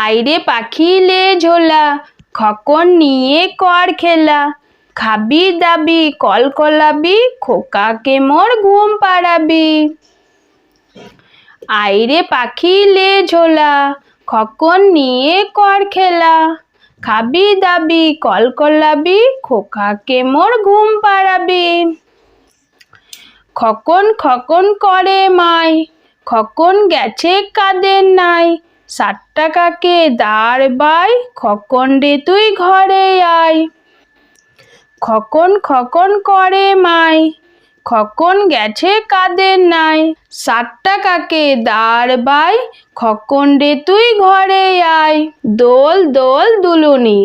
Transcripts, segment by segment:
আইরে পাখি লে ঝোলা, খকন নিয়ে কর খেলা। খাবি দাবি, কল কলাবি, খোকাকে মোর ঘুম পাড়াবি। আইরে পাখি লে ঝোলা, খকন নিয়ে কর খেলা। খাবি দাবি, কল কলাবি, খোকাকে মোর ঘুম পাড়াবি। খকন খকন করে মাই, খকন গেছে কাদের নাই। ষাট টাকাকে দাঁড় বাই, খকন রে তুই ঘরে আয়। খকন খকন করে মাই, খকন গেছে কাদের নাই। ষাট টাকাকে দাঁড় বাই, খকন রে তুই ঘরে আয়। দোল দোল দুলুনি,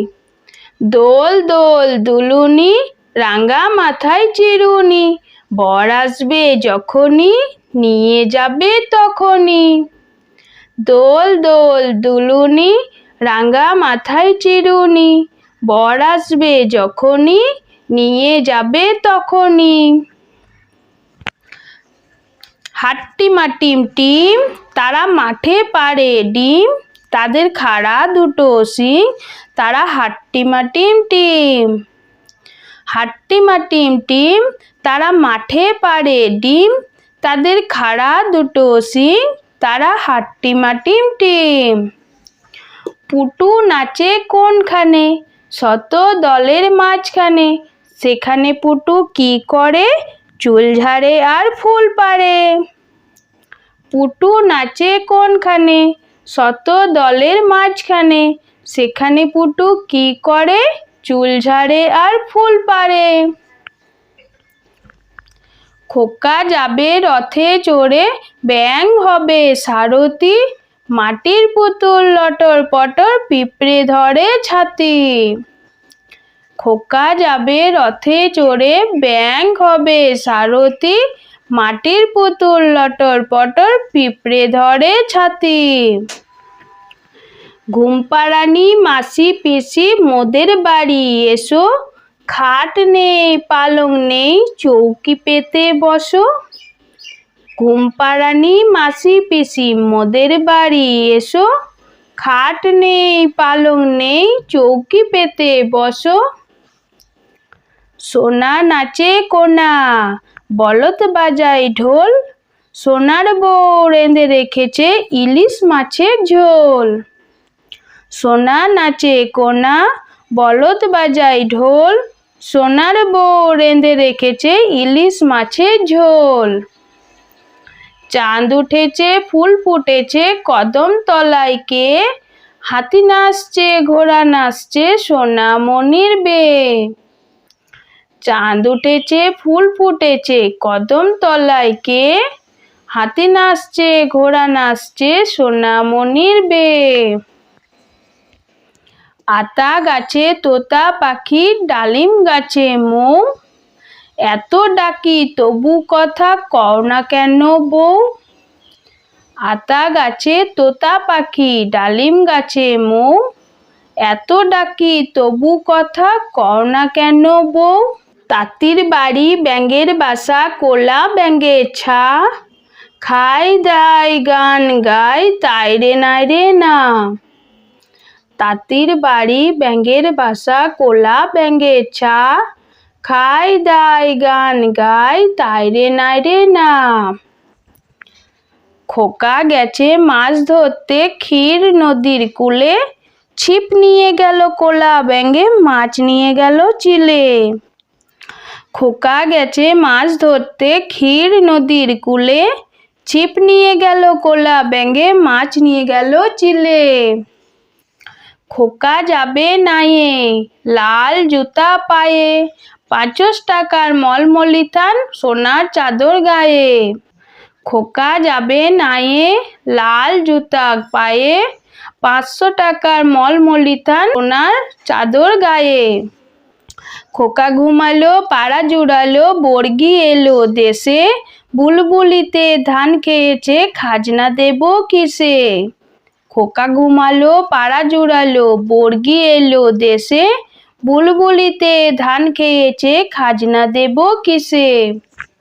দোল দোল দুলুনি রাঙ্গা মাথায় চিরুনি। বর আসবে যখনই, নিয়ে যাবে তখনই। দোল দোল দুলুনি রাঙ্গা মাথায় চিরুনি, বর আসবে যখনই, নিয়ে যাবে তখনই। হাট্টিমা টিম টিম, তারা মাঠে পারে ডিম, তাদের খাড়া দুটো সিং তারা হাট্টিমা টিম টিম। হাট্টিমা টিম টিম, তারা মাঠে পারে ডিম, তাদের খাড়া দুটো সিং তারা হাট্টিমা টিম টিম। পুটু নাচে কোনখানে? শত দলের মাঝখানে। সেখানে পুটু কি করে? চুল ঝাড়ে আর ফুল পারে পুটু নাচে কোনখানে? শত দলের মাঝখানে। সেখানে পুটু কি করে? চুল ঝাড়ে আর ফুল পারে খোকা যাবে রথে চড়ে ব্যাং হবে সারথি, মাটির পুতুল লটর পটর পিঁপড়ে ধরে ছাতি। খোকা যাবে রথে চড়ে ব্যাং হবে সারথি, মাটির পুতুল লটর পটর পিঁপড়ে ধরে ছাতি। ঘুমপাড়ানি মাসি পিসি মোদের বাড়ি, এসো। খাট নেই, পালং নেই, চৌকি পেতে বসো। ঘুমপাড়ানি মাসি পিসি, মোদের বাড়ি এসো। খাট নেই, পালং নেই, চৌকি পেতে বসো। সোনা নাচে কোনা, বলদ বাজায় ঢোল। সোনার বউ রেঁধে রেখেছে ইলিশ মাছের ঝোল। সোনা নাচে কোনা, বলদ বাজায় ঢোল। সোনার বউ রেঁধে রেখেছে ইলিশ মাছের ঝোল। চাঁদ উঠেছে, ফুল ফুটেছে, কদম তলায় কে? হাতি নাচছে, ঘোড়া নাচছে, সোনামণির বে। চাঁদ উঠেছে, ফুল ফুটেছে, কদম তলায় কে? হাতি নাচছে, ঘোড়া নাচছে, সোনামণির বে। আতা গাছে, তোতা, পাখি, ডালিম গাছে, মৌ। এত ডাকি, তবু কথা কও না কেন বউ আতা গাছে, তোতা, পাখি, ডালিম গাছে, মৌ। এত ডাকি, তবু কথা কও না কেন বউ তাঁতির বাড়ি, ব্যাঙের বাসা, কোলা ব্যাঙের ছা। খাই দাই গান গাই তাই রে, না। তাঁতির বাড়ি ব্যাঙের বাসা কোলা ব্যাঙের ছা খাই দাই গান গাই, তাই রে নাই রে না। খোকা গেছে মাছ ধরতে ক্ষীর নদীর কূলে। ছিপ নিয়ে গেল কোলা ব্যাঙে, মাছ নিয়ে গেল চিলে। খোকা গেছে মাছ ধরতে ক্ষীর নদীর কূলে। ছিপ নিয়ে গেল কোলা ব্যাঙে, মাছ নিয়ে গেল চিলে। খোকা যাবে নাইয়ে লাল জুতা পায়ে, পাঁচশো টাকার মলমলি থান সোনার চাদর গায়ে। খোকা যাবে নাইয়ে লাল জুতা পায়ে, পাঁচশো টাকার মলমলি থান সোনার চাদর গায়ে। খোকা ঘুমালো, পাড়া জুড়ালো, বর্গি এলো দেশে, বুলবুলিতে ধান খেয়েছে, খাজনা দেব কিসে? খোকা ঘুমালো পাড়া জুড়ালো বর্গি এলো দেশে। বুলবুলিতে ধান খেয়েছে খাজনা দেব কিসে?